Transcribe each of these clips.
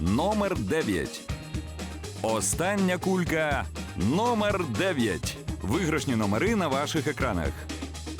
Номер 9. Остання кулька номер 9. Виграшні номери на ваших екранах.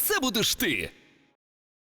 це будеш ти.